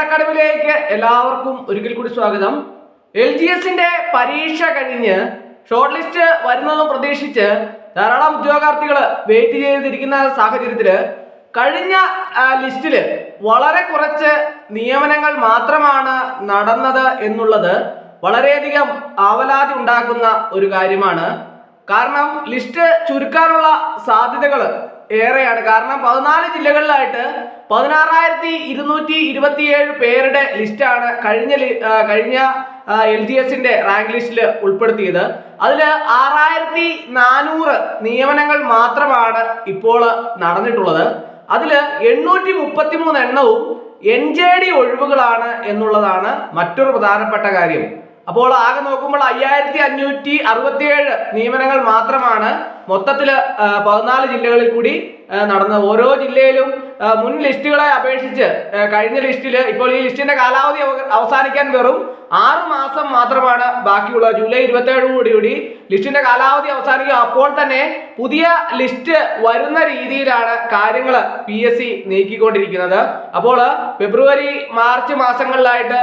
അക്കാഡമിയിലേക്ക് എല്ലാവർക്കും ഒരിക്കൽ കൂടി സ്വാഗതം. എൽ ജി എസിന്റെ പരീക്ഷ കഴിഞ്ഞ് ഷോർട്ട് ലിസ്റ്റ് വരുന്നതും പ്രതീക്ഷിച്ച് ധാരാളം ഉദ്യോഗാർത്ഥികൾ വെയിറ്റ് ചെയ്തിരിക്കുന്ന സാഹചര്യത്തിൽ കഴിഞ്ഞ ലിസ്റ്റിൽ വളരെ കുറച്ച് നിയമനങ്ങൾ മാത്രമാണ് നടന്നത് എന്നുള്ളത് വളരെയധികം ആവലാതി ഉണ്ടാക്കുന്ന ഒരു കാര്യമാണ്. കാരണം ലിസ്റ്റ് ചുരുക്കാനുള്ള സാധ്യതകൾ ഏറെയാണ്. കാരണം പതിനാല് ജില്ലകളിലായിട്ട് പതിനാറായിരത്തി ഇരുന്നൂറ്റി ഇരുപത്തിയേഴ് പേരുടെ ലിസ്റ്റാണ് കഴിഞ്ഞ കഴിഞ്ഞ എൽ ജി എസിന്റെ റാങ്ക് ലിസ്റ്റിൽ ഉൾപ്പെടുത്തിയത്. അതിൽ ആറായിരത്തി നാനൂറ് നിയമനങ്ങൾ മാത്രമാണ് ഇപ്പോൾ നടന്നിട്ടുള്ളത്. അതിൽ എണ്ണൂറ്റി മുപ്പത്തി മൂന്ന് എണ്ണവും എൻ ജെ ഡി ഒഴിവുകളാണ് എന്നുള്ളതാണ് മറ്റൊരു പ്രധാനപ്പെട്ട കാര്യം. അപ്പോൾ ആകെ നോക്കുമ്പോൾ അയ്യായിരത്തി അഞ്ഞൂറ്റി അറുപത്തിയേഴ് നിയമനങ്ങൾ മാത്രമാണ് മൊത്തത്തിൽ പതിനാല് ജില്ലകളിൽ കൂടി നടന്നത്. ഓരോ ജില്ലയിലും മുൻ ലിസ്റ്റുകളെ അപേക്ഷിച്ച് കഴിഞ്ഞ ലിസ്റ്റിൽ ഇപ്പോൾ ഈ ലിസ്റ്റിന്റെ കാലാവധി അവസാനിക്കാൻ വെറും ആറ് മാസം മാത്രമാണ് ബാക്കിയുള്ളത്. ജൂലൈ ഇരുപത്തേഴ് കൂടി ലിസ്റ്റിന്റെ കാലാവധി അവസാനിക്കും. അപ്പോൾ തന്നെ പുതിയ ലിസ്റ്റ് വരുന്ന രീതിയിലാണ് കാര്യങ്ങൾ പി എസ് സി നീക്കിക്കൊണ്ടിരിക്കുന്നത്. അപ്പോൾ ഫെബ്രുവരി മാർച്ച് മാസങ്ങളിലായിട്ട്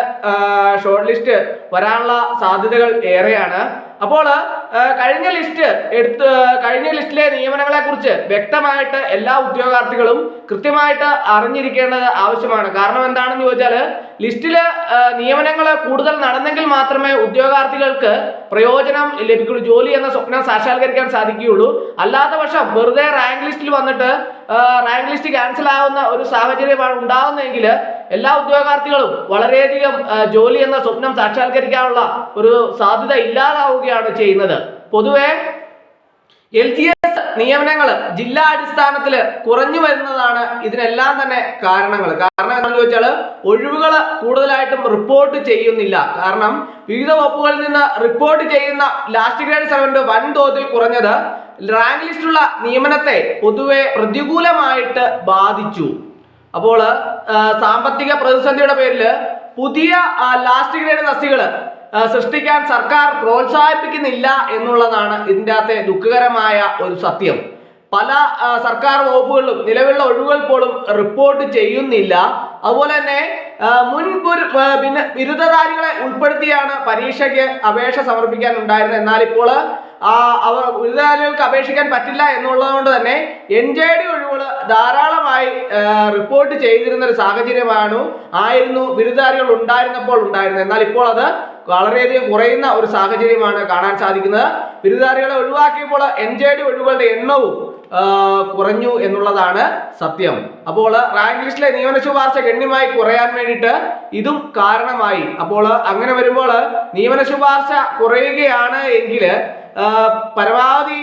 ഷോർട്ട് ലിസ്റ്റ് വരാനുള്ള സാധ്യതകൾ ഏറെയാണ്. അപ്പോൾ കഴിഞ്ഞ ലിസ്റ്റ് എടുത്ത് കഴിഞ്ഞ ലിസ്റ്റിലെ നിയമനങ്ങളെ കുറിച്ച് വ്യക്തമായിട്ട് എല്ലാ ഉദ്യോഗാർത്ഥികളും കൃത്യമായിട്ട് അറിഞ്ഞിരിക്കേണ്ടത് ആവശ്യമാണ്. കാരണം എന്താണെന്ന് ചോദിച്ചാൽ ലിസ്റ്റിൽ നിയമനങ്ങൾ കൂടുതൽ നടന്നെങ്കിൽ മാത്രമേ ഉദ്യോഗാർത്ഥികൾക്ക് പ്രയോജനം ലഭിക്കുള്ളൂ. ജോലി എന്ന സ്വപ്നം സാക്ഷാത്കരിക്കാൻ സാധിക്കുകയുള്ളൂ. അല്ലാത്ത പക്ഷം വെറുതെ റാങ്ക് ലിസ്റ്റിൽ വന്നിട്ട് റാങ്ക് ലിസ്റ്റ് ക്യാൻസൽ ആവുന്ന ഒരു സാഹചര്യമാണ് ഉണ്ടാകുന്നതെങ്കിൽ എല്ലാ ഉദ്യോഗാർത്ഥികളും വളരെയധികം ജോലി എന്ന സ്വപ്നം സാക്ഷാത്കരിക്കാനുള്ള ഒരു സാധ്യത ഇല്ലാതാവുകയാണ് ചെയ്യുന്നത്. പൊതുവെ എൽ ജി എസ് നിയമനങ്ങൾ ജില്ലാ അടിസ്ഥാനത്തിൽ കുറഞ്ഞു വരുന്നതാണ് ഇതിനെല്ലാം തന്നെ കാരണങ്ങൾ. കാരണം എന്താണെന്ന് ചോദിച്ചാൽ ഒഴിവുകൾ കൂടുതലായിട്ടും റിപ്പോർട്ട് ചെയ്യുന്നില്ല. കാരണം വിവിധ വകുപ്പുകളിൽ നിന്ന് റിപ്പോർട്ട് ചെയ്യുന്ന ലാസ്റ്റ് ഗ്രേഡ് സെവന്റെ വൻതോതിൽ കുറഞ്ഞത് റാങ്ക് ലിസ്റ്റുള്ള നിയമനത്തെ പൊതുവെ പ്രതികൂലമായിട്ട് ബാധിച്ചു. അപ്പോൾ സാമ്പത്തിക പ്രതിസന്ധിയുടെ പേരിൽ പുതിയ ലാസ്റ്റ് ഗ്രേഡ് തസ്തികൾ സൃഷ്ടിക്കാൻ സർക്കാർ പ്രോത്സാഹിപ്പിക്കുന്നില്ല എന്നുള്ളതാണ് ഇതിന്റെ അകത്തെ ദുഃഖകരമായ ഒരു സത്യം. പല സർക്കാർ വകുപ്പുകളിലും നിലവിലുള്ള ഒഴിവുകൾ പോലും റിപ്പോർട്ട് ചെയ്യുന്നില്ല. അതുപോലെ തന്നെ ആ, മുൻ പുരു- പിന്നെ ബിരുദധാരികളെ ഉൾപ്പെടുത്തിയാണ് പരീക്ഷയ്ക്ക് അപേക്ഷ സമർപ്പിക്കാൻ ഉണ്ടായിരുന്നത്. എന്നാൽ ഇപ്പോൾ അവർ ബിരുദധാരികൾക്ക് അപേക്ഷിക്കാൻ പറ്റില്ല എന്നുള്ളതുകൊണ്ട് തന്നെ എൻ ജെ ഡി ഒഴിവുകൾ ധാരാളമായി റിപ്പോർട്ട് ചെയ്തിരുന്ന ഒരു സാഹചര്യമാണ് ആയിരുന്നു ബിരുദധാരികൾ ഉണ്ടായിരുന്നപ്പോൾ ഉണ്ടായിരുന്നത്. എന്നാൽ ഇപ്പോൾ അത് വളരെയധികം കുറയുന്ന ഒരു സാഹചര്യമാണ് കാണാൻ സാധിക്കുന്നത്. ബിരുദധാരികളെ ഒഴിവാക്കിയപ്പോൾ എൻ ജെ ഡി ഒഴിവുകളുടെ എണ്ണവും കുറഞ്ഞു എന്നുള്ളതാണ് സത്യം. അപ്പോൾ റാങ്ക് ലിസ്റ്റിലെ നിയമന ശുപാർശ ഗണ്യമായി കുറയാൻ വേണ്ടിയിട്ട് ഇതും കാരണമായി. അപ്പോൾ അങ്ങനെ വരുമ്പോൾ നിയമന ശുപാർശ കുറയുകയാണ് എങ്കിൽ പരമാവധി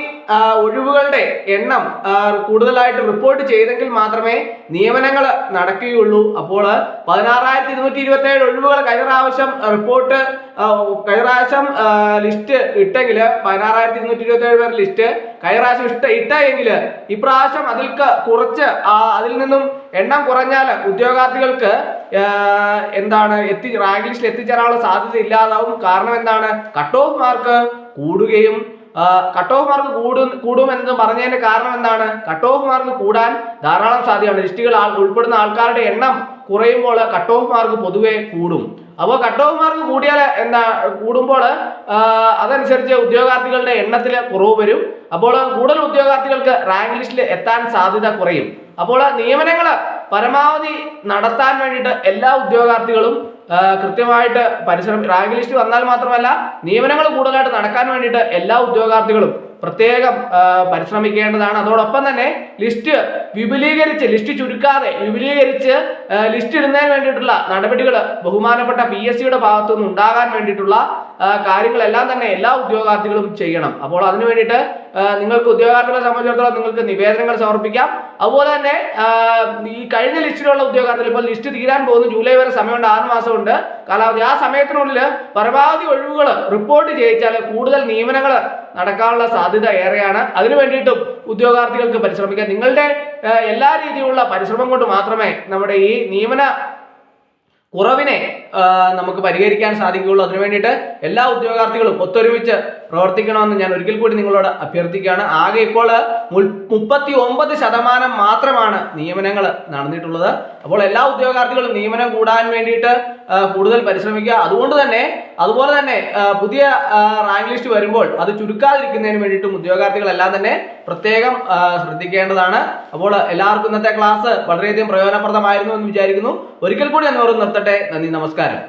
ഒഴിവുകളുടെ എണ്ണം കൂടുതലായിട്ട് റിപ്പോർട്ട് ചെയ്തെങ്കിൽ മാത്രമേ നിയമനങ്ങൾ നടക്കുകയുള്ളൂ. അപ്പോൾ പതിനാറായിരത്തി ഇരുന്നൂറ്റി ഇരുപത്തി ഏഴ് ഒഴിവുകൾ കഴിഞ്ഞ പ്രാവശ്യം റിപ്പോർട്ട് കഴിഞ്ഞ പ്രാവശ്യം ലിസ്റ്റ് ഇട്ടെങ്കിൽ പതിനാറായിരത്തി ഇരുന്നൂറ്റി ഇരുപത്തി ഏഴ് പേർ ലിസ്റ്റ് കഴിഞ്ഞ പ്രാവശ്യം ഇഷ്ട ഇട്ടെങ്കിൽ ഇപ്രാവശ്യം അതിൽ കുറച്ച് അതിൽ നിന്നും എണ്ണം കുറഞ്ഞാൽ ഉദ്യോഗാർത്ഥികൾക്ക് എന്താണ് എത്തി റാങ്ക് ലിസ്റ്റിൽ എത്തിച്ചേരാനുള്ള സാധ്യത ഇല്ലാതാവും. കാരണം എന്താണ്? കട്ട് ഓഫ് മാർക്ക് കൂടുകയും കട്ട് ഓഫ് മാർക്ക് കൂടും കൂടുമെന്ന് പറഞ്ഞതിന്റെ കാരണം എന്താണ്? കട്ട് ഓഫ് മാർക്ക് കൂടാൻ ധാരാളം സാധ്യതയാണ് ലിസ്റ്റുകൾ ഉൾപ്പെടുന്ന ആൾക്കാരുടെ എണ്ണം കുറയുമ്പോൾ കട്ട് ഓഫ് മാർക്ക് പൊതുവെ കൂടും. അപ്പോൾ കട്ട് ഓഫ് മാർക്ക് കൂടിയാൽ എന്താ കൂടുമ്പോൾ അതനുസരിച്ച് ഉദ്യോഗാർത്ഥികളുടെ എണ്ണത്തിൽ കുറവ് വരും. അപ്പോൾ കൂടുതൽ ഉദ്യോഗാർത്ഥികൾക്ക് റാങ്ക് ലിസ്റ്റിൽ എത്താൻ സാധ്യത കുറയും. അപ്പോൾ നിയമനങ്ങൾ പരമാവധി നടത്താൻ വേണ്ടിയിട്ട് എല്ലാ ഉദ്യോഗാർത്ഥികളും കൃത്യമായിട്ട് പരിശ്രമം റാങ്ക് ലിസ്റ്റ് വന്നാൽ മാത്രമല്ല നിയമനങ്ങൾ കൂടുതലായിട്ട് നടക്കാൻ വേണ്ടിയിട്ട് എല്ലാ ഉദ്യോഗാർത്ഥികളും പ്രത്യേകം പരിശ്രമിക്കേണ്ടതാണ്. അതോടൊപ്പം തന്നെ ലിസ്റ്റ് വിപുലീകരിച്ച് ലിസ്റ്റ് ചുരുക്കാതെ വിപുലീകരിച്ച് ലിസ്റ്റ് ഇടുന്നതിന് വേണ്ടിയിട്ടുള്ള നടപടികൾ ബഹുമാനപ്പെട്ട പി എസ് സിയുടെ ഭാഗത്തു നിന്ന് ഉണ്ടാകാൻ വേണ്ടിയിട്ടുള്ള കാര്യങ്ങളെല്ലാം തന്നെ എല്ലാ ഉദ്യോഗാർത്ഥികളും ചെയ്യണം. അപ്പോൾ അതിനു വേണ്ടിയിട്ട് നിങ്ങൾക്ക് ഉദ്യോഗാർത്ഥികളെ സംബന്ധിച്ചിടത്തോളം നിങ്ങൾക്ക് നിവേദനങ്ങൾ സമർപ്പിക്കാം. അതുപോലെ തന്നെ ഈ കഴിഞ്ഞ ലിസ്റ്റിലുള്ള ഉദ്യോഗാർത്ഥികൾ ഇപ്പോൾ ലിസ്റ്റ് തീരാൻ പോകുന്ന. ജൂലൈ വരെ സമയമുണ്ട് ആറ് മാസമുണ്ട്. കാലാവധി. ആ സമയത്തിനുള്ളിൽ പരമാവധി ഒഴിവുകൾ റിപ്പോർട്ട് ചെയ്യിച്ചാൽ കൂടുതൽ നിയമനങ്ങൾ നടക്കാനുള്ള സാധ്യത ഏറെയാണ്. അതിനു വേണ്ടിയിട്ടും ഉദ്യോഗാർത്ഥികൾക്ക് പരിശ്രമിക്കാം നിങ്ങളുടെ എല്ലാ രീതിയിലുള്ള പരിശ്രമം കൊണ്ട് മാത്രമേ നമ്മുടെ ഈ നിയമന കുറവിനെ നമുക്ക് പരിഹരിക്കാൻ സാധിക്കുകയുള്ളൂ. അതിനു വേണ്ടിയിട്ട് എല്ലാ ഉദ്യോഗാർത്ഥികളും ഒത്തൊരുമിച്ച് പ്രവർത്തിക്കണമെന്ന് ഞാൻ ഒരിക്കൽ കൂടി നിങ്ങളോട് അഭ്യർത്ഥിക്കുകയാണ്. ആകെ ഇപ്പോൾ മുപ്പത്തി ഒമ്പത് ശതമാനം മാത്രമാണ് നിയമനങ്ങൾ നടന്നിട്ടുള്ളത്. അപ്പോൾ എല്ലാ ഉദ്യോഗാർത്ഥികളും നിയമനം കൂടാൻ വേണ്ടിയിട്ട് കൂടുതൽ പരിശ്രമിക്കുക. അതുകൊണ്ട് തന്നെ അതുപോലെ തന്നെ പുതിയ റാങ്ക് ലിസ്റ്റ് വരുമ്പോൾ അത് ചുരുക്കാതിരിക്കുന്നതിന് വേണ്ടിയിട്ടും ഉദ്യോഗാർത്ഥികളെല്ലാം തന്നെ പ്രത്യേകം ശ്രദ്ധിക്കേണ്ടതാണ്. അപ്പോൾ എല്ലാവർക്കും ഇന്നത്തെ ക്ലാസ് വളരെയധികം പ്രയോജനപ്രദമായിരുന്നു എന്ന് വിചാരിക്കുന്നു. ഒരിക്കൽ കൂടി എന്നോട് നിർത്തട്ടെ നന്ദി നമസ്കാരം.